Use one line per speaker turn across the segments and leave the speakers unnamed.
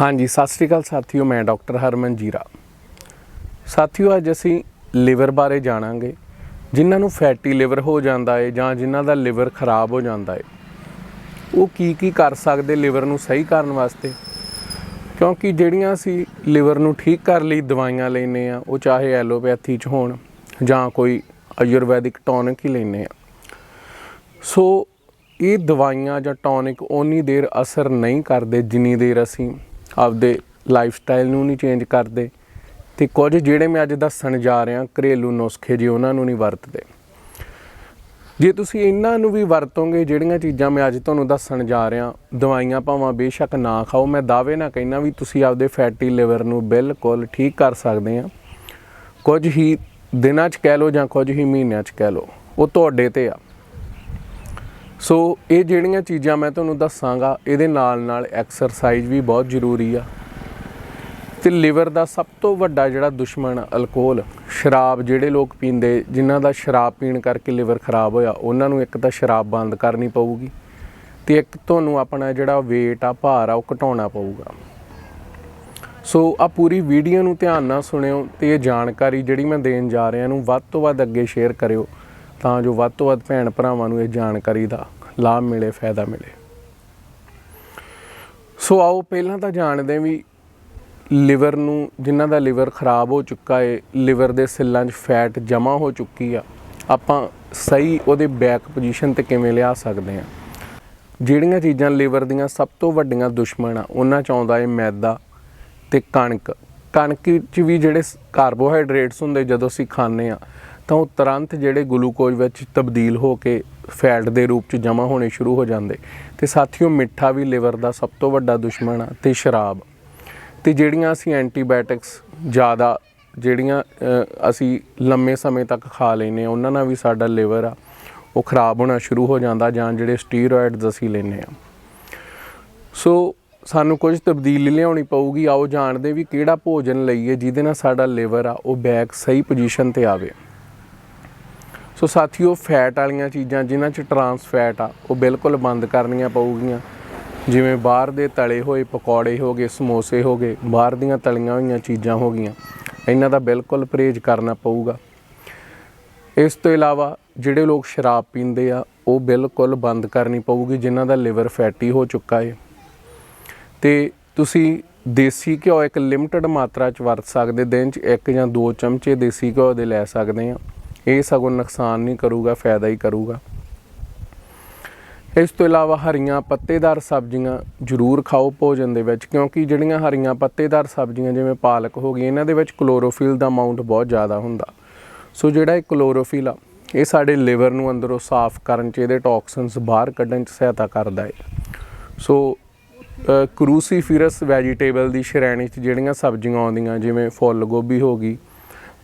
ਹਾਂਜੀ, ਸਤਿ ਸ੍ਰੀ ਅਕਾਲ ਸਾਥੀਓ, ਮੈਂ ਡਾਕਟਰ ਹਰਮਨ ਜੀਰਾ। ਸਾਥੀਓ, ਅੱਜ ਅਸੀਂ ਲਿਵਰ ਬਾਰੇ ਜਾਣਾਂਗੇ, ਜਿਨ੍ਹਾਂ ਨੂੰ ਫੈਟੀ ਲਿਵਰ ਹੋ ਜਾਂਦਾ ਹੈ ਜਾਂ ਜਿਨ੍ਹਾਂ ਦਾ ਲਿਵਰ ਖਰਾਬ ਹੋ ਜਾਂਦਾ ਹੈ ਉਹ ਕੀ ਕੀ ਕਰ ਸਕਦੇ ਲਿਵਰ ਨੂੰ ਸਹੀ ਕਰਨ ਵਾਸਤੇ? ਕਿਉਂਕਿ ਜਿਹੜੀਆਂ ਅਸੀਂ ਲਿਵਰ ਨੂੰ ਠੀਕ ਕਰ ਲਈ, ਦਵਾਈਆਂ ਲੈਨੇ ਆ ਉਹ ਚਾਹੇ ਐਲੋਪੈਥੀ ਚ ਹੋਣ ਜਾਂ ਕੋਈ ਆਯੁਰਵੈਦਿਕ ਟੌਨਿਕ ਹੀ ਲੈਨੇ ਆ ਸੋ, ਇਹ ਦਵਾਈਆਂ ਜਾਂ ਟੌਨਿਕ ਓਨੀ ਦੇਰ ਅਸਰ ਨਹੀਂ ਕਰਦੇ ਜਿੰਨੀ ਦੇਰ ਅਸੀਂ ਆਪਦੇ ਲਾਈਫ ਸਟਾਈਲ ਨੂੰ ਨਹੀਂ ਚੇਂਜ ਕਰਦੇ ਤੇ ਕੁਝ ਜਿਹੜੇ ਮੈਂ ਅੱਜ ਦੱਸਣ ਜਾ ਰਿਹਾ, ਘਰੇਲੂ ਨੁਸਖੇ ਜੀ ਉਹਨਾਂ ਨੂੰ ਨਹੀਂ ਵਰਤਦੇ। ਜੇ ਤੁਸੀਂ ਇਹਨਾਂ ਨੂੰ ਵੀ ਵਰਤੋਗੇ, ਜਿਹੜੀਆਂ ਚੀਜ਼ਾਂ ਮੈਂ ਅੱਜ ਤੁਹਾਨੂੰ ਦੱਸਣ ਜਾ ਰਿਹਾ, ਦਵਾਈਆਂ ਭਾਵੇਂ ਬੇਸ਼ੱਕ ਨਾ ਖਾਓ, ਮੈਂ ਦਾਅਵੇ ਨਾ ਕਹਿਣਾ ਵੀ ਤੁਸੀਂ ਆਪਦੇ ਫੈਟੀ ਲਿਵਰ ਨੂੰ ਬਿਲਕੁਲ ਠੀਕ ਕਰ ਸਕਦੇ ਆ। ਕੁਝ ਹੀ ਦਿਨਾਂ 'ਚ ਕਹਿ ਲਓ ਜਾਂ ਕੁਝ ਹੀ ਮਹੀਨਿਆਂ 'ਚ ਕਹਿ ਲਓ, ਉਹ ਤੁਹਾਡੇ ਤੇ ਆ। ਸੋ ਇਹ ਜਿਹੜੀਆਂ ਚੀਜ਼ਾਂ ਮੈਂ ਤੁਹਾਨੂੰ ਦੱਸਾਂਗਾ, ਇਹਦੇ ਨਾਲ ਨਾਲ ਐਕਸਰਸਾਈਜ਼ ਵੀ ਬਹੁਤ ਜ਼ਰੂਰੀ ਆ। ਤੇ ਲਿਵਰ ਦਾ ਸਭ ਤੋਂ ਵੱਡਾ ਜਿਹੜਾ ਦੁਸ਼ਮਣ ਅਲਕੋਹਲ ਸ਼ਰਾਬ ਜਿਹੜੇ ਲੋਕ ਪੀਂਦੇ, ਜਿਨ੍ਹਾਂ ਦਾ ਸ਼ਰਾਬ ਪੀਣ ਕਰਕੇ ਲਿਵਰ ਖਰਾਬ ਹੋਇਆ, ਉਹਨਾਂ ਨੂੰ ਇੱਕ ਤਾਂ ਸ਼ਰਾਬ ਬੰਦ ਕਰਨੀ ਪਊਗੀ ਤੇ ਇੱਕ ਤੁਹਾਨੂੰ ਆਪਣਾ ਜਿਹੜਾ weight ਆ, ਭਾਰ ਆ, ਉਹ ਘਟਾਉਣਾ ਪਊਗਾ। ਸੋ ਆ ਪੂਰੀ ਵੀਡੀਓ ਨੂੰ ਧਿਆਨ ਨਾਲ ਸੁਣਿਓ ਤੇ ਇਹ ਜਾਣਕਾਰੀ ਜਿਹੜੀ ਮੈਂ ਦੇਣ ਜਾ ਰਿਹਾ ਨੂੰ ਵੱਧ ਤੋਂ ਵੱਧ ਅੱਗੇ ਸ਼ੇਅਰ ਕਰਿਓ। ਤਾਂ ਜੋ ਵੱਧ ਤੋਂ ਵੱਧ ਭੈਣ ਭਰਾਵਾਂ ਨੂੰ ਇਹ ਜਾਣਕਾਰੀ ਦਾ ਲਾਭ ਮਿਲੇ, ਫਾਇਦਾ ਮਿਲੇ। ਸੋ ਆਓ ਪਹਿਲਾਂ ਤਾਂ ਜਾਣਦੇ ਵੀ ਲਿਵਰ ਨੂੰ, ਜਿਨ੍ਹਾਂ ਦਾ ਲਿਵਰ ਖਰਾਬ ਹੋ ਚੁੱਕਾ ਹੈ ਲਿਵਰ ਦੇ ਸੈੱਲਾਂ 'ਚ ਫੈਟ ਜਮ੍ਹਾਂ ਹੋ ਚੁੱਕੀ ਆ, ਆਪਾਂ ਸਹੀ ਉਹਦੇ ਬੈਕ ਪੋਜੀਸ਼ਨ ਤੇ ਕਿਵੇਂ ਲਿਆ ਸਕਦੇ ਆ? ਜਿਹੜੀਆਂ ਚੀਜ਼ਾਂ ਲਿਵਰ ਦੀਆਂ ਸਭ ਤੋਂ ਵੱਡੀਆਂ ਦੁਸ਼ਮਣ ਆ, ਉਹਨਾਂ 'ਚ ਆਉਂਦਾ ਏ ਮੈਦਾ ਤੇ ਕਣਕ। ਕਣਕ 'ਚ ਵੀ ਜਿਹੜੇ ਕਾਰਬੋਹਾਈਡਰੇਟਸ ਹੁੰਦੇ ਜਦੋਂ ਅਸੀਂ ਖਾਂਦੇ ਆ ਤਾਂ ਉਹ ਤੁਰੰਤ ਜਿਹੜੇ ਗਲੂਕੋਜ਼ ਵਿੱਚ ਤਬਦੀਲ ਹੋ ਕੇ ਫੈਟ ਦੇ ਰੂਪ 'ਚ ਜਮ੍ਹਾਂ ਹੋਣੇ ਸ਼ੁਰੂ ਹੋ ਜਾਂਦੇ। ਤੇ ਸਾਥੀਓ ਮਿੱਠਾ ਵੀ ਲਿਵਰ ਦਾ ਸਭ ਤੋਂ ਵੱਡਾ ਦੁਸ਼ਮਣ ਆ ਤੇ ਸ਼ਰਾਬ। ਤੇ ਜਿਹੜੀਆਂ ਅਸੀਂ ਐਂਟੀਬਾਇਓਟਿਕਸ ਜ਼ਿਆਦਾ, ਜਿਹੜੀਆਂ ਅਸੀਂ ਲੰਮੇ ਸਮੇਂ ਤੱਕ ਖਾ ਲੈਨੇ ਆ ਉਹਨਾਂ ਨਾਲ ਵੀ ਸਾਡਾ ਲਿਵਰ ਆ, ਉਹ ਖਰਾਬ ਹੋਣਾ ਸ਼ੁਰੂ ਹੋ ਜਾਂਦਾ ਜਾਂ ਜਿਹੜੇ ਸਟੀਰੋਇਡਸ ਅਸੀਂ ਲੈਨੇ ਆ ਸੋ ਸਾਨੂੰ ਕੁਝ ਤਬਦੀਲੀ ਲਿਆਉਣੀ ਪਊਗੀ, ਆਓ ਜਾਣਦੇ ਵੀ ਕਿਹੜਾ ਭੋਜਨ ਲਈਏ ਜਿਹਦੇ ਨਾਲ ਸਾਡਾ ਲਿਵਰ ਆ, ਉਹ ਬੈਕ ਸਹੀ ਪੋਜੀਸ਼ਨ ਤੇ ਆਵੇ। ਸੋ ਸਾਥੀਓ ਫੈਟ ਵਾਲੀਆਂ ਚੀਜ਼ਾਂ, ਜਿਨ੍ਹਾਂ 'ਚ ਟਰਾਂਸ ਫੈਟ ਆ, ਉਹ ਬਿਲਕੁਲ ਬੰਦ ਕਰਨੀਆਂ ਪਊਗੀਆਂ। ਜਿਵੇਂ ਬਾਹਰ ਦੇ ਤਲੇ ਹੋਏ ਪਕੌੜੇ ਹੋ ਗਏ, ਸਮੋਸੇ ਹੋ ਗਏ, ਬਾਹਰ ਦੀਆਂ ਤਲੀਆਂ ਹੋਈਆਂ ਚੀਜ਼ਾਂ ਹੋ ਗਈਆਂ, ਇਹਨਾਂ ਦਾ ਬਿਲਕੁਲ ਪਰਹੇਜ਼ ਕਰਨਾ ਪਊਗਾ। ਇਸ ਤੋਂ ਇਲਾਵਾ ਜਿਹੜੇ ਲੋਕ ਸ਼ਰਾਬ ਪੀਂਦੇ ਆ, ਉਹ ਬਿਲਕੁਲ ਬੰਦ ਕਰਨੀ ਪਊਗੀ, ਜਿਨ੍ਹਾਂ ਦਾ ਲਿਵਰ ਫੈਟੀ ਹੋ ਚੁੱਕਾ ਹੈ ਤੇ ਤੁਸੀਂ ਦੇਸੀ ਘਿਓ ਇੱਕ ਲਿਮਟਿਡ ਮਾਤਰਾ ਚ ਵਰਤ ਸਕਦੇ, ਦਿਨ ਚ ਇੱਕ ਜਾਂ ਦੋ ਚਮਚੇ ਦੇਸੀ ਘਿਓ ਦੇ ਲੈ ਸਕਦੇ ਆ। ਇਹ ਸਗੋਂ ਨੁਕਸਾਨ ਨਹੀਂ ਕਰੂਗਾ, ਫਾਇਦਾ ਹੀ ਕਰੂਗਾ। ਇਸ ਤੋਂ ਇਲਾਵਾ ਹਰੀਆਂ ਪੱਤੇਦਾਰ ਸਬਜ਼ੀਆਂ ਜ਼ਰੂਰ ਖਾਓ ਭੋਜਨ ਦੇ ਵਿੱਚ, ਕਿਉਂਕਿ ਜਿਹੜੀਆਂ ਹਰੀਆਂ ਪੱਤੇਦਾਰ ਸਬਜ਼ੀਆਂ ਜਿਵੇਂ ਪਾਲਕ ਹੋ ਗਈ, ਇਹਨਾਂ ਦੇ ਵਿੱਚ ਕਲੋਰੋਫਿਲ ਦਾ ਅਮਾਉਂਟ ਬਹੁਤ ਜ਼ਿਆਦਾ ਹੁੰਦਾ। ਸੋ ਜਿਹੜਾ ਇਹ ਕਲੋਰੋਫਿਲ ਆ, ਇਹ ਸਾਡੇ ਲਿਵਰ ਨੂੰ ਅੰਦਰੋਂ ਸਾਫ਼ ਕਰਨ ਚ, ਇਹਦੇ ਟੌਕਸਿਨਸ ਬਾਹਰ ਕੱਢਣ ਚ ਸਹਾਇਤਾ ਕਰਦਾ ਹੈ। ਸੋ ਕਰੂਸੀਫਿਰਸ ਵੈਜੀਟੇਬਲ ਦੀ ਸ਼੍ਰੇਣੀ 'ਚ ਜਿਹੜੀਆਂ ਸਬਜ਼ੀਆਂ ਆਉਂਦੀਆਂ, ਜਿਵੇਂ ਫੁੱਲ ਗੋਭੀ ਹੋ ਗਈ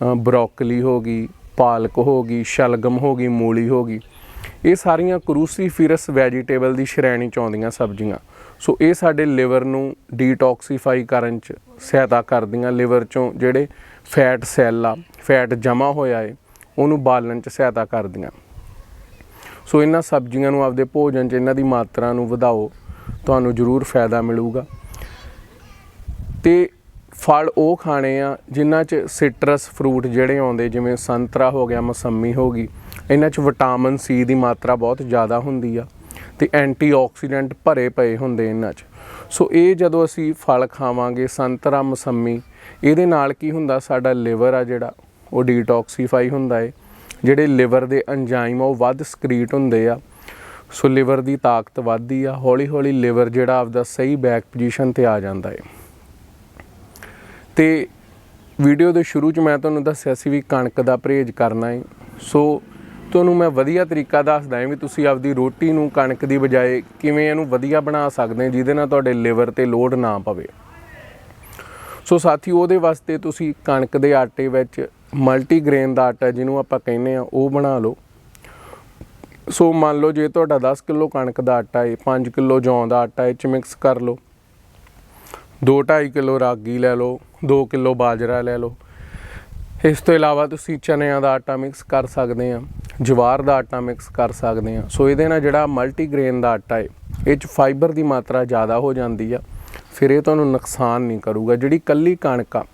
ਬਰੋਕਲੀ ਹੋ ਗਈ ਪਾਲਕ ਹੋ ਗਈ, ਸ਼ਲਗਮ ਹੋ ਗਈ, ਮੂਲੀ ਹੋ ਗਈ। ਇਹ ਸਾਰੀਆਂ ਕਰੂਸੀਫਿਰਸ ਵੈਜੀਟੇਬਲ ਦੀ ਸ਼੍ਰੇਣੀ 'ਚ ਆਉਂਦੀਆਂ ਸਬਜ਼ੀਆਂ। ਸੋ ਇਹ ਸਾਡੇ ਲਿਵਰ ਨੂੰ ਡੀਟੌਕਸੀਫਾਈ ਕਰਨ 'ਚ ਸਹਾਇਤਾ ਕਰਦੀਆਂ ਲਿਵਰ 'ਚੋਂ ਜਿਹੜੇ ਫੈਟ ਸੈੱਲ ਆ, ਫੈਟ ਜਮ੍ਹਾਂ ਹੋਇਆ ਹੈ ਉਹਨੂੰ ਬਾਲਣ 'ਚ ਸਹਾਇਤਾ ਕਰਦੀਆਂ। ਸੋ ਇਹਨਾਂ ਸਬਜ਼ੀਆਂ ਨੂੰ ਆਪਦੇ ਭੋਜਨ 'ਚ ਇਹਨਾਂ ਦੀ ਮਾਤਰਾ ਨੂੰ ਵਧਾਓ, ਤੁਹਾਨੂੰ ਜ਼ਰੂਰ ਫਾਇਦਾ ਮਿਲੂਗਾ। ਤੇ ਫਲ ਉਹ ਖਾਣੇ ਆ ਜਿਨ੍ਹਾਂ 'ਚ ਸਿਟਰਸ ਫਰੂਟ ਜਿਹੜੇ ਆਉਂਦੇ, ਜਿਵੇਂ ਸੰਤਰਾ ਹੋ ਗਿਆ, ਮਸੰਮੀ ਹੋ ਗਈ, ਇਹਨਾਂ 'ਚ ਵਿਟਾਮਿਨ ਸੀ ਦੀ ਮਾਤਰਾ ਬਹੁਤ ਜ਼ਿਆਦਾ ਹੁੰਦੀ ਆ ਤੇ ਐਂਟੀਆਕਸੀਡੈਂਟ ਭਰੇ ਪਏ ਹੁੰਦੇ ਇਹਨਾਂ 'ਚ। ਸੋ ਇਹ ਜਦੋਂ ਅਸੀਂ ਫਲ ਖਾਵਾਂਗੇ, ਸੰਤਰਾ, ਮਸੰਮੀ, ਇਹਦੇ ਨਾਲ ਕੀ ਹੁੰਦਾ, ਸਾਡਾ ਲਿਵਰ ਆ ਜਿਹੜਾ, ਉਹ ਡੀਟੌਕਸੀਫਾਈ ਹੁੰਦਾ ਏ। ਜਿਹੜੇ ਲਿਵਰ ਦੇ ਐਂਜ਼ਾਈਮ ਆ, ਉਹ ਵੱਧ ਸਕਰੀਟ ਹੁੰਦੇ ਆ। ਸੋ ਲਿਵਰ ਦੀ ਤਾਕਤ ਵੱਧਦੀ ਆ ਹੌਲੀ ਹੌਲੀ ਲਿਵਰ ਜਿਹੜਾ ਆਪਦਾ ਸਹੀ ਬੈਕ ਪੋਜੀਸ਼ਨ ਤੇ ਆ ਜਾਂਦਾ ਏ। ਤੇ ਵੀਡੀਓ ਦੇ ਸ਼ੁਰੂ 'ਚ ਮੈਂ ਤੁਹਾਨੂੰ ਦੱਸਿਆ ਸੀ ਵੀ ਕਣਕ ਦਾ ਪਰਹੇਜ਼ ਕਰਨਾ ਹੈ ਸੋ ਤੁਹਾਨੂੰ ਮੈਂ ਵਧੀਆ ਤਰੀਕਾ ਦੱਸਦਾ ਹਾਂ ਵੀ ਤੁਸੀਂ ਆਪਦੀ ਰੋਟੀ ਨੂੰ ਕਣਕ ਦੀ ਬਜਾਏ ਕਿਵੇਂ ਇਹਨੂੰ ਵਧੀਆ ਬਣਾ ਸਕਦੇ ਜਿਹਦੇ ਨਾਲ ਤੁਹਾਡੇ ਲਿਵਰ ਤੇ ਲੋਡ ਨਾ ਪਵੇ। ਸੋ ਸਾਥੀ, ਉਹਦੇ ਵਾਸਤੇ ਤੁਸੀਂ ਕਣਕ ਦੇ ਆਟੇ ਵਿੱਚ ਮਲਟੀਗ੍ਰੇਨ ਦਾ ਆਟਾ ਜਿਹਨੂੰ ਆਪਾਂ ਕਹਿੰਦੇ ਆ, ਉਹ ਬਣਾ ਲਓ। ਸੋ ਮੰਨ ਲਓ ਜੇ ਤੁਹਾਡਾ 10 ਕਿਲੋ ਕਣਕ ਦਾ ਆਟਾ ਹੈ 5 ਕਿਲੋ ਜੌਂ ਦਾ ਆਟਾ ਇਹ ਚ ਮਿਕਸ ਕਰ ਲਓ। 2.5 ਕਿਲੋ ਰਾਗੀ ਲੈ ਲਓ 2 ਕਿਲੋ ਬਾਜਰਾ ਲੈ ਲਓ। ਇਸ ਤੋਂ ਇਲਾਵਾ ਤੁਸੀਂ ਚਨਿਆਂ ਦਾ ਆਟਾ ਮਿਕਸ ਕਰ ਸਕਦੇ ਆ, ਜਵਾਰ ਦਾ ਆਟਾ ਮਿਕਸ ਕਰ ਸਕਦੇ ਆ। ਸੋ ਇਹਦੇ ਨਾਲ ਜਿਹੜਾ ਮਲਟੀਗ੍ਰੇਨ ਦਾ ਆਟਾ ਹੈ ਇਹ ਚ ਫਾਈਬਰ ਦੀ ਮਾਤਰਾ ਜ਼ਿਆਦਾ ਹੋ ਜਾਂਦੀ ਆ, ਫਿਰ ਇਹ ਤੁਹਾਨੂੰ ਨੁਕਸਾਨ ਨਹੀਂ ਕਰੂਗਾ। ਜਿਹੜੀ ਕੱਲੀ ਕਣਕ ਆ,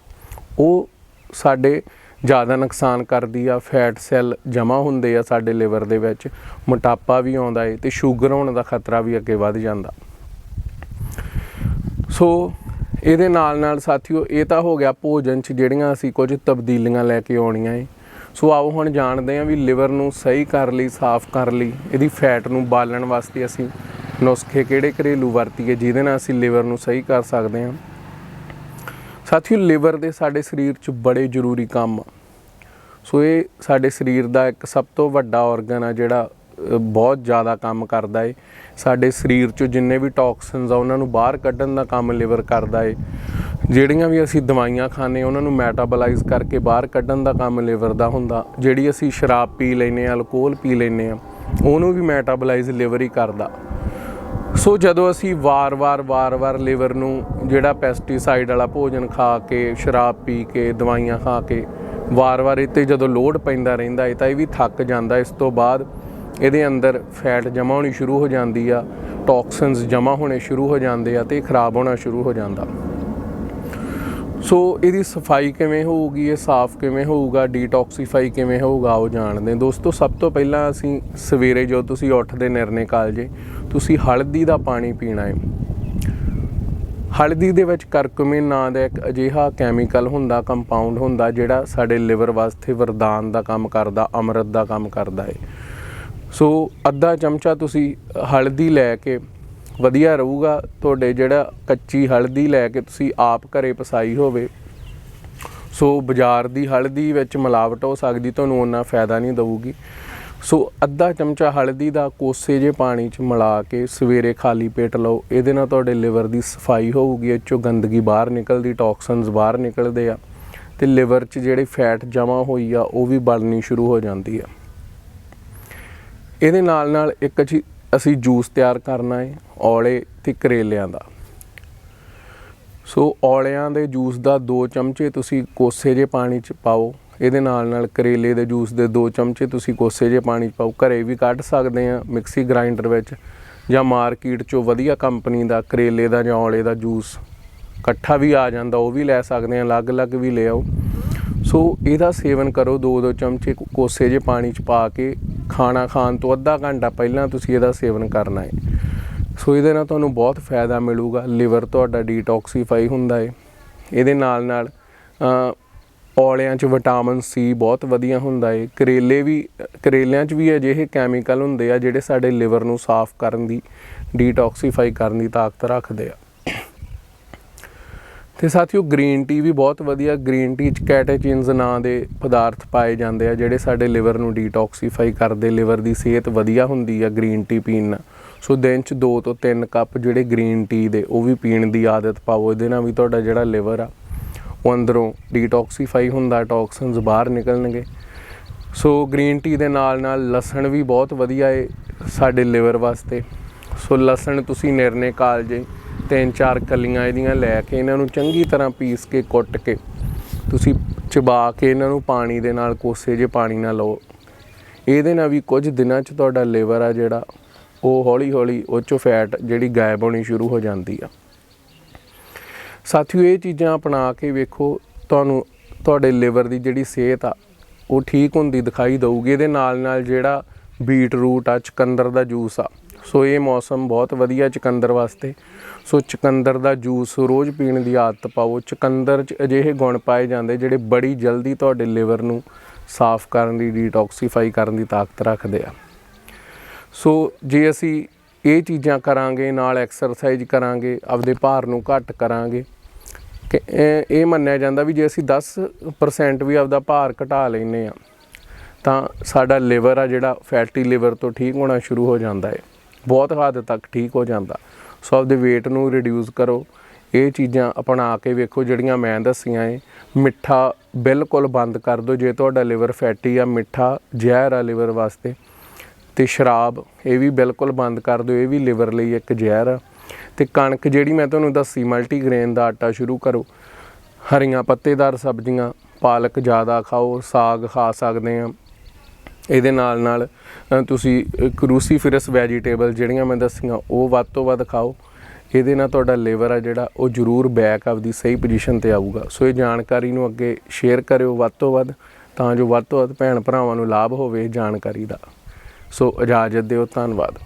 ਉਹ ਸਾਡੇ ਜ਼ਿਆਦਾ ਨੁਕਸਾਨ ਕਰਦੀ ਆ ਫੈਟ ਸੈੱਲ ਜਮ੍ਹਾਂ ਹੁੰਦੇ ਆ ਸਾਡੇ ਲਿਵਰ ਦੇ ਵਿੱਚ, ਮੋਟਾਪਾ ਵੀ ਆਉਂਦਾ ਏ ਤੇ ਸ਼ੂਗਰ ਹੋਣ ਦਾ ਖਤਰਾ ਵੀ ਅੱਗੇ ਵੱਧ ਜਾਂਦਾ। ਸੋ ਇਹਦੇ ਨਾਲ ਨਾਲ ਸਾਥੀਓ, ਇਹ ਤਾਂ ਹੋ ਗਿਆ ਭੋਜਨ 'ਚ ਜਿਹੜੀਆਂ ਅਸੀਂ ਕੁਝ ਤਬਦੀਲੀਆਂ ਲੈ ਕੇ ਆਉਣੀਆਂ ਏ। ਸੋ ਆਓ ਹੁਣ ਜਾਣਦੇ ਹਾਂ ਵੀ ਲਿਵਰ ਨੂੰ ਸਹੀ ਕਰ ਲਈ, ਸਾਫ਼ ਕਰ ਲਈ, ਇਹਦੀ ਫੈਟ ਨੂੰ ਬਾਲਣ ਵਾਸਤੇ ਅਸੀਂ ਨੁਸਖੇ ਕਿਹੜੇ ਘਰੇਲੂ ਵਰਤੀਏ ਜਿਹਦੇ ਨਾਲ ਅਸੀਂ ਲਿਵਰ ਨੂੰ ਸਹੀ ਕਰ ਸਕਦੇ ਹਾਂ ਸਾਥੀਓ, ਲਿਵਰ ਦੇ ਸਾਡੇ ਸਰੀਰ 'ਚ ਬੜੇ ਜ਼ਰੂਰੀ ਕੰਮ ਆ। ਸੋ ਇਹ ਸਾਡੇ ਸਰੀਰ ਦਾ ਇੱਕ ਸਭ ਤੋਂ ਵੱਡਾ ਆਰਗਨ ਆ ਜਿਹੜਾ ਬਹੁਤ ਜ਼ਿਆਦਾ ਕੰਮ ਕਰਦਾ ਏ। ਸਾਡੇ ਸਰੀਰ 'ਚੋਂ ਜਿੰਨੇ ਵੀ ਟੌਕਸਿਨਸ ਆ, ਉਹਨਾਂ ਨੂੰ ਬਾਹਰ ਕੱਢਣ ਦਾ ਕੰਮ ਲਿਵਰ ਕਰਦਾ ਏ। ਜਿਹੜੀਆਂ ਵੀ ਅਸੀਂ ਦਵਾਈਆਂ ਖਾਂਦੇ ਉਹਨਾਂ ਨੂੰ ਮੈਟਾਬੋਲਾਈਜ਼ ਕਰਕੇ ਬਾਹਰ ਕੱਢਣ ਦਾ ਕੰਮ ਲਿਵਰ ਦਾ ਹੁੰਦਾ। ਜਿਹੜੀ ਅਸੀਂ ਸ਼ਰਾਬ ਪੀ ਲੈਨੇ ਆ ਅਲਕੋਹਲ ਪੀ ਲੈਨੇ ਆ, ਉਹਨੂੰ ਵੀ ਮੈਟਾਬੋਲਾਈਜ਼ ਲਿਵਰ ਹੀ ਕਰਦਾ। ਸੋ ਜਦੋਂ ਅਸੀਂ ਵਾਰ-ਵਾਰ ਵਾਰ-ਵਾਰ ਲਿਵਰ ਨੂੰ ਜਿਹੜਾ ਪੈਸਟੀਸਾਈਡ ਵਾਲਾ ਭੋਜਨ ਖਾ ਕੇ, ਸ਼ਰਾਬ ਪੀ ਕੇ, ਦਵਾਈਆਂ ਖਾ ਕੇ ਵਾਰ-ਵਾਰ ਇਹ ਤੇ ਜਦੋਂ ਲੋਡ ਪੈਂਦਾ ਰਹਿੰਦਾ ਹੈ ਤਾਂ ਇਹ ਵੀ ਥੱਕ ਜਾਂਦਾ। ਇਸ ਤੋਂ ਬਾਅਦ ਇਹਦੇ ਅੰਦਰ ਫੈਟ ਜਮ੍ਹਾਂ ਹੋਣੀ ਸ਼ੁਰੂ ਹੋ ਜਾਂਦੀ ਆ ਟੌਕਸਿਨਸ ਜਮ੍ਹਾਂ ਹੋਣੇ ਸ਼ੁਰੂ ਹੋ ਜਾਂਦੇ ਆ ਤੇ ਖਰਾਬ ਹੋਣਾ ਸ਼ੁਰੂ ਹੋ ਜਾਂਦਾ। ਸੋ ਇਹਦੀ ਸਫ਼ਾਈ ਕਿਵੇਂ ਹੋਊਗੀ, ਇਹ ਸਾਫ਼ ਕਿਵੇਂ ਹੋਊਗਾ ਡੀਟੌਕਸੀਫਾਈ ਕਿਵੇਂ ਹੋਊਗਾ, ਉਹ ਜਾਣਦੇ ਦੋਸਤੋ, ਸਭ ਤੋਂ ਪਹਿਲਾਂ ਅਸੀਂ ਸਵੇਰੇ ਜਦੋਂ ਤੁਸੀਂ ਉੱਠਦੇ ਨਿਰਣੇ ਕਾਲਜੇ, ਤੁਸੀਂ ਹਲਦੀ ਦਾ ਪਾਣੀ ਪੀਣਾ ਹੈ। ਹਲਦੀ ਦੇ ਵਿੱਚ ਕਰਕੁਮਿਨ ਨਾਂ ਦਾ ਇੱਕ ਅਜਿਹਾ ਕੈਮੀਕਲ ਹੁੰਦਾ ਕੰਪਾਊਂਡ ਹੁੰਦਾ, ਜਿਹੜਾ ਸਾਡੇ ਲਿਵਰ ਵਾਸਤੇ ਵਰਦਾਨ ਦਾ ਕੰਮ ਕਰਦਾ, ਅੰਮ੍ਰਿਤ ਦਾ ਕੰਮ ਕਰਦਾ ਹੈ। ਸੋ ਅੱਧਾ ਚਮਚਾ ਤੁਸੀਂ ਹਲਦੀ ਲੈ ਕੇ ਵਧੀਆ ਰਹੂਗਾ। ਤੁਹਾਡੇ ਜਿਹੜਾ ਕੱਚੀ ਹਲਦੀ ਲੈ ਕੇ ਤੁਸੀਂ ਆਪ ਘਰੇ ਪਸਾਈ ਹੋਵੇ। ਸੋ ਬਾਜ਼ਾਰ ਦੀ ਹਲਦੀ ਵਿੱਚ ਮਿਲਾਵਟ ਹੋ ਸਕਦੀ, ਤੁਹਾਨੂੰ ਉਹਨਾਂ ਫਾਇਦਾ ਨਹੀਂ ਦਊਗੀ। ਸੋ ਅੱਧਾ ਚਮਚਾ ਹਲਦੀ ਦਾ ਕੋਸੇ ਜੇ ਪਾਣੀ 'ਚ ਮਿਲਾ ਕੇ ਸਵੇਰੇ ਖਾਲੀ ਪੇਟ ਲਓ। ਇਹਦੇ ਨਾਲ ਤੁਹਾਡੇ ਲਿਵਰ ਦੀ ਸਫ਼ਾਈ ਹੋਊਗੀ, ਇਹ 'ਚੋਂ ਗੰਦਗੀ ਬਾਹਰ ਨਿਕਲਦੀ, ਟੌਕਸਿਨਸ ਬਾਹਰ ਨਿਕਲਦੇ ਆ। ਤੇ ਲਿਵਰ 'ਚ ਜਿਹੜੇ ਫੈਟ ਜਮ੍ਹਾਂ ਹੋਈ ਆ, ਉਹ ਵੀ ਬਲਣੀ ਸ਼ੁਰੂ ਹੋ ਜਾਂਦੀ ਆ। ਇਹਦੇ ਨਾਲ ਨਾਲ ਇੱਕ ਜੀ ਅਸੀਂ ਜੂਸ ਤਿਆਰ ਕਰਨਾ ਹੈ ਔਲੇ ਤੇ ਕਰੇਲਿਆਂ ਦਾ। ਸੋ ਔਲਿਆਂ ਦੇ ਜੂਸ ਦਾ 2 ਚਮਚੇ ਤੁਸੀਂ ਕੋਸੇ ਜੇ ਪਾਣੀ 'ਚ ਪਾਓ। ਇਹਦੇ ਨਾਲ ਨਾਲ ਕਰੇਲੇ ਦੇ ਜੂਸ ਦੇ 2 ਚਮਚੇ ਤੁਸੀਂ ਕੋਸੇ ਜੇ ਪਾਣੀ 'ਚ ਪਾਓ। ਘਰੇ ਵੀ ਕੱਢ ਸਕਦੇ ਆ ਮਿਕਸੀ ਗ੍ਰਾਈਂਡਰ ਵਿੱਚ, ਜਾਂ ਮਾਰਕੀਟ 'ਚੋਂ ਵਧੀਆ ਕੰਪਨੀ ਦਾ ਕਰੇਲੇ ਦਾ ਜਾਂ ਔਲੇ ਦਾ ਜੂਸ। ਇਕੱਠਾ ਵੀ ਆ ਜਾਂਦਾ, ਉਹ ਵੀ ਲੈ ਸਕਦੇ ਆ, ਅਲੱਗ-ਅਲੱਗ ਵੀ ਲੈ ਆਓ। ਸੋ ਇਹਦਾ ਸੇਵਨ ਕਰੋ 2-2 ਚਮਚੇ ਕੋਸੇ ਜੇ ਪਾਣੀ 'ਚ ਪਾ ਕੇ ਖਾਣਾ ਖਾਣ ਤੋਂ ਅੱਧਾ ਘੰਟਾ ਪਹਿਲਾਂ ਤੁਸੀਂ ਇਹਦਾ ਸੇਵਨ ਕਰਨਾ ਹੈ। ਸੋ ਇਹਦੇ ਨਾਲ ਤੁਹਾਨੂੰ ਬਹੁਤ ਫਾਇਦਾ ਮਿਲੂਗਾ। ਲਿਵਰ ਤੁਹਾਡਾ ਡੀਟੌਕਸੀਫਾਈ ਹੁੰਦਾ ਹੈ। ਇਹਦੇ ਨਾਲ ਨਾਲ ਅ, ਔਲਿਆਂ 'ਚ ਵਿਟਾਮਿਨ ਸੀ ਬਹੁਤ ਵਧੀਆ ਹੁੰਦਾ ਏ ਕਰੇਲੇ ਵੀ ਕਰੇਲਿਆਂ 'ਚ ਵੀ ਅਜਿਹੇ ਕੈਮੀਕਲ ਹੁੰਦੇ ਆ ਜਿਹੜੇ ਸਾਡੇ ਲਿਵਰ ਨੂੰ ਸਾਫ਼ ਕਰਨ ਦੀ ਡੀਟੌਕਸੀਫਾਈ ਕਰਨ ਦੀ ਤਾਕਤ ਰੱਖਦੇ ਆ। ਤੇ ਸਾਥੀਓ ਗ੍ਰੀਨ ਟੀ ਵੀ ਬਹੁਤ ਵਧੀਆ ਗ੍ਰੀਨ ਟੀ ਚ ਕੈਟੇਚਿਨਸ ਨਾਂ ਦੇ ਪਦਾਰਥ ਪਾਏ ਜਾਂਦੇ ਆ, ਜਿਹੜੇ ਸਾਡੇ ਲਿਵਰ ਨੂੰ ਡੀਟੌਕਸੀਫਾਈ ਕਰਦੇ ਲਿਵਰ ਦੀ ਸਿਹਤ ਵਧੀਆ ਹੁੰਦੀ ਆ ਗ੍ਰੀਨ ਟੀ ਪੀਣ ਨਾਲ। ਸੋ ਦਿਨ ਚ 2 ਤੋਂ 3 ਕੱਪ ਜਿਹੜੇ ਗ੍ਰੀਨ ਟੀ ਦੇ, ਉਹ ਵੀ ਪੀਣ ਦੀ ਆਦਤ ਪਾਓ, ਇਹਦੇ ਨਾਲ ਵੀ ਤੁਹਾਡਾ ਜਿਹੜਾ ਲਿਵਰ ਆ, ਉਹ ਅੰਦਰੋਂ ਡੀਟੌਕਸੀਫਾਈ ਹੁੰਦਾ ਟੌਕਸਿਨਸ ਬਾਹਰ ਨਿਕਲਣਗੇ। ਸੋ ਗ੍ਰੀਨ ਟੀ ਦੇ ਨਾਲ ਨਾਲ ਲਸਣ ਵੀ ਬਹੁਤ ਵਧੀਆ ਏ ਸਾਡੇ ਲਿਵਰ ਵਾਸਤੇ। ਸੋ ਲਸਣ ਤੁਸੀਂ ਨਿਰਨੇ ਕਾਲਜੇ ਤਿੰਨ ਚਾਰ ਕਲੀਆਂ ਇਹਦੀਆਂ ਲੈ ਕੇ ਇਹਨਾਂ ਨੂੰ ਚੰਗੀ ਤਰ੍ਹਾਂ ਪੀਸ ਕੇ, ਕੁੱਟ ਕੇ, ਤੁਸੀਂ ਚਬਾ ਕੇ ਇਹਨਾਂ ਨੂੰ ਪਾਣੀ ਦੇ ਨਾਲ ਕੋਸੇ ਜੇ ਪਾਣੀ ਨਾਲ ਲਓ। ਇਹਦੇ ਨਾਲ ਵੀ ਕੁਝ ਦਿਨਾਂ 'ਚ ਤੁਹਾਡਾ ਲਿਵਰ ਆ ਜਿਹੜਾ, ਉਹ ਹੌਲੀ ਹੌਲੀ ਉਹ 'ਚੋਂ ਫੈਟ ਜਿਹੜੀ ਗਾਇਬ ਹੋਣੀ ਸ਼ੁਰੂ ਹੋ ਜਾਂਦੀ ਆ। ਸਾਥੀਓ, ਇਹ ਚੀਜ਼ਾਂ ਅਪਣਾ ਕੇ ਵੇਖੋ, ਤੁਹਾਨੂੰ ਤੁਹਾਡੇ ਲਿਵਰ ਦੀ ਜਿਹੜੀ ਸਿਹਤ ਆ, ਉਹ ਠੀਕ ਹੁੰਦੀ ਦਿਖਾਈ ਦਊਗੀ। ਇਹਦੇ ਨਾਲ ਨਾਲ ਜਿਹੜਾ ਬੀਟ ਰੂਟ ਆ, ਚਕੰਦਰ ਦਾ ਜੂਸ ਆ ਸੋ ਇਹ ਮੌਸਮ ਬਹੁਤ ਵਧੀਆ ਚਕੰਦਰ ਵਾਸਤੇ। ਸੋ ਚਕੰਦਰ ਦਾ ਜੂਸ ਰੋਜ਼ ਪੀਣ ਦੀ ਆਦਤ ਪਾਓ। ਚਕੰਦਰ 'ਚ ਅਜਿਹੇ ਗੁਣ ਪਾਏ ਜਾਂਦੇ ਜਿਹੜੇ ਬੜੀ ਜਲਦੀ ਤੁਹਾਡੇ ਲਿਵਰ ਨੂੰ ਸਾਫ਼ ਕਰਨ ਦੀ ਡੀਟੌਕਸੀਫਾਈ ਕਰਨ ਦੀ ਤਾਕਤ ਰੱਖਦੇ ਆ। ਸੋ ਜੇ ਅਸੀਂ ਇਹ ਚੀਜ਼ਾਂ ਕਰਾਂਗੇ, ਨਾਲ ਐਕਸਰਸਾਈਜ਼ ਕਰਾਂਗੇ, ਆਪਦੇ ਭਾਰ ਨੂੰ ਘੱਟ ਕਰਾਂਗੇ, ਕਿ ਇਹ ਮੰਨਿਆ ਜਾਂਦਾ ਵੀ ਜੇ ਅਸੀਂ 10% ਵੀ ਆਪਦਾ ਭਾਰ ਘਟਾ ਲੈਨੇ ਆ, ਤਾਂ ਸਾਡਾ ਲਿਵਰ ਆ ਜਿਹੜਾ, ਫੈਟੀ ਲਿਵਰ ਤੋਂ ਠੀਕ ਹੋਣਾ ਸ਼ੁਰੂ ਹੋ ਜਾਂਦਾ ਹੈ ਬਹੁਤ ਹੱਦ ਤੱਕ ਠੀਕ ਹੋ ਜਾਂਦਾ। ਸੋ ਆਪਦੇ weight ਨੂੰ ਰਿਡਿਊਸ ਕਰੋ। ਇਹ ਚੀਜ਼ਾਂ ਅਪਣਾ ਕੇ ਵੇਖੋ, ਜਿਹੜੀਆਂ ਮੈਂ ਦੱਸੀਆਂ ਏ। ਮਿੱਠਾ ਬਿਲਕੁਲ ਬੰਦ ਕਰ ਦਿਓ, ਜੇ ਤੁਹਾਡਾ ਲਿਵਰ ਫੈਟੀ ਆ, ਮਿੱਠਾ ਜ਼ਹਿਰ ਆ ਲਿਵਰ ਵਾਸਤੇ। ਤੇ ਸ਼ਰਾਬ, ਇਹ ਵੀ ਬਿਲਕੁਲ ਬੰਦ ਕਰ ਦਿਓ, ਇਹ ਵੀ ਲਿਵਰ ਲਈ ਇੱਕ ਜ਼ਹਿਰ ਆ। ਤੇ ਕਣਕ ਜਿਹੜੀ ਮੈਂ ਤੁਹਾਨੂੰ ਦੱਸੀ ਮਲਟੀਗ੍ਰੇਨ ਦਾ ਆਟਾ ਸ਼ੁਰੂ ਕਰੋ। ਹਰੀਆਂ ਪੱਤੇਦਾਰ ਸਬਜ਼ੀਆਂ, ਪਾਲਕ ਜ਼ਿਆਦਾ ਖਾਓ, ਸਾਗ ਖਾ ਸਕਦੇ ਆ। ਇਹਦੇ ਨਾਲ ਨਾਲ ਅ, ਤੁਸੀਂ ਕਰੂਸੀਫਿਰਸ ਵੈਜੀਟੇਬਲ ਜਿਹੜੀਆਂ ਮੈਂ ਦੱਸੀਆਂ ਉਹ ਵੱਧ ਤੋਂ ਵੱਧ ਖਾਓ। ਇਹਦੇ ਨਾਲ ਤੁਹਾਡਾ ਲਿਵਰ ਆ ਜਿਹੜਾ ਉਹ ਜ਼ਰੂਰ ਬੈਕ ਆਪਦੀ ਸਹੀ ਪੋਜੀਸ਼ਨ ਤੇ ਆਊਗਾ। ਸੋ ਇਹ ਜਾਣਕਾਰੀ ਨੂੰ ਅੱਗੇ ਸ਼ੇਅਰ ਕਰਿਓ ਵੱਧ ਤੋਂ ਵੱਧ ਤਾਂ ਜੋ ਵੱਧ ਤੋਂ ਵੱਧ ਭੈਣ ਭਰਾਵਾਂ ਨੂੰ ਲਾਭ ਹੋਵੇ ਇਹ ਜਾਣਕਾਰੀ ਦਾ। ਸੋ ਇਜਾਜ਼ਤ ਦਿਓ ਧੰਨਵਾਦ।